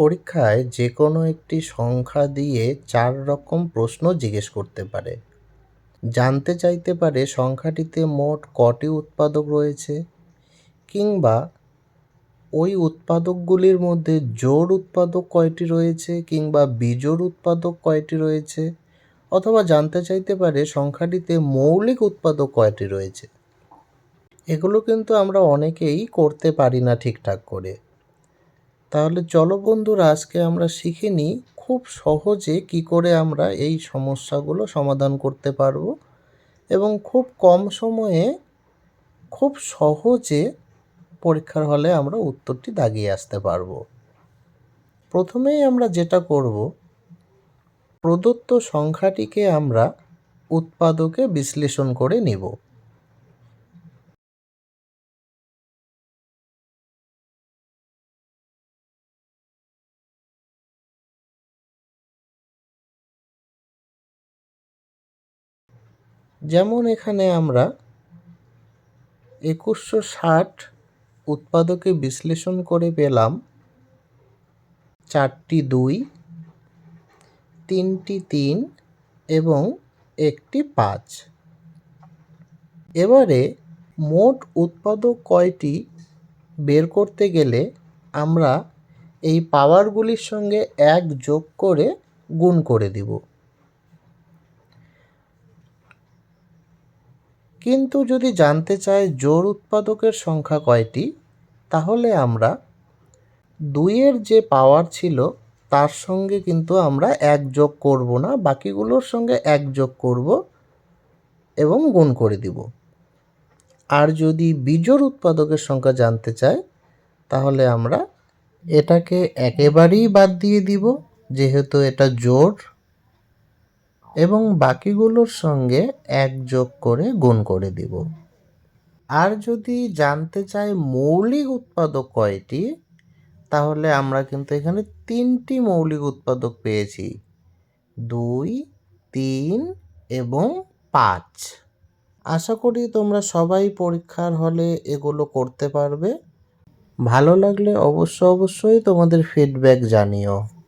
পরীক্ষায় যে কোনো একটি সংখ্যা দিয়ে চার রকম প্রশ্ন জিজ্ঞেস করতে পারে। জানতে চাইতে পারে সংখ্যাটিতে মোট কটি উৎপাদক রয়েছে কিংবা ওই উৎপাদকগুলির মধ্যে জোড় উৎপাদক কয়টি রয়েছে কিংবা বিজোড় উৎপাদক কয়টি রয়েছে অথবা জানতে চাইতে পারে সংখ্যাটিতে মৌলিক উৎপাদক কয়টি রয়েছে। এগুলো কিন্তু আমরা অনেকেই করতে পারি না ঠিকঠাক করে। তাহলে চলো বন্ধুরা, আজকে আমরা শিখে নিই খুব সহজে কি করে আমরা এই সমস্যাগুলো সমাধান করতে পারব এবং খুব কম সময়ে খুব সহজে পরীক্ষার হলে আমরা উত্তরটি দাগিয়ে আসতে পারব। প্রথমেই আমরা যেটা করব, প্রদত্ত সংখ্যাটিকে আমরা উৎপাদকে বিশ্লেষণ করে নিব। যেমন এখানে আমরা একুশশো ষাট উৎপাদকে বিশ্লেষণ করে পেলাম, চারটি দুই, তিনটি তিন এবং একটি পাঁচ। এবারে মোট উৎপাদক কয়টি বের করতে গেলে আমরা এই পাওয়ারগুলির সঙ্গে এক যোগ করে গুণ করে দিব। কিন্তু যদি জানতে চাই জোড় উৎপাদকের সংখ্যা কয়টি, তাহলে আমরা দুইয়ের যে পাওয়ার ছিল, তার সঙ্গে কিন্তু আমরা এক যোগ করব না, বাকিগুলোর সঙ্গে এক যোগ করব এবং গুণ করে দিব। আর যদি বিজোড় উৎপাদকের সংখ্যা জানতে চাই, তাহলে আমরা এটাকে একেবারেই বাদ দিয়ে দিব, যেহেতু এটা জোড়। এবং বাকিগুলোর সঙ্গে এক যোগ করে গুণ করে দিব। আর যদি জানতে চাই মৌলিক উৎপাদক কয়টি, তাহলে আমরা কিন্তু এখানে তিনটি মৌলিক উৎপাদক পেয়েছি। দুই, তিন এবং পাঁচ। আশা করি তোমরা সবাই পরীক্ষার হলে এগুলো করতে পারবে। ভালো লাগলে অবশ্য অবশ্যই তোমাদের ফিডব্যাক জানিও।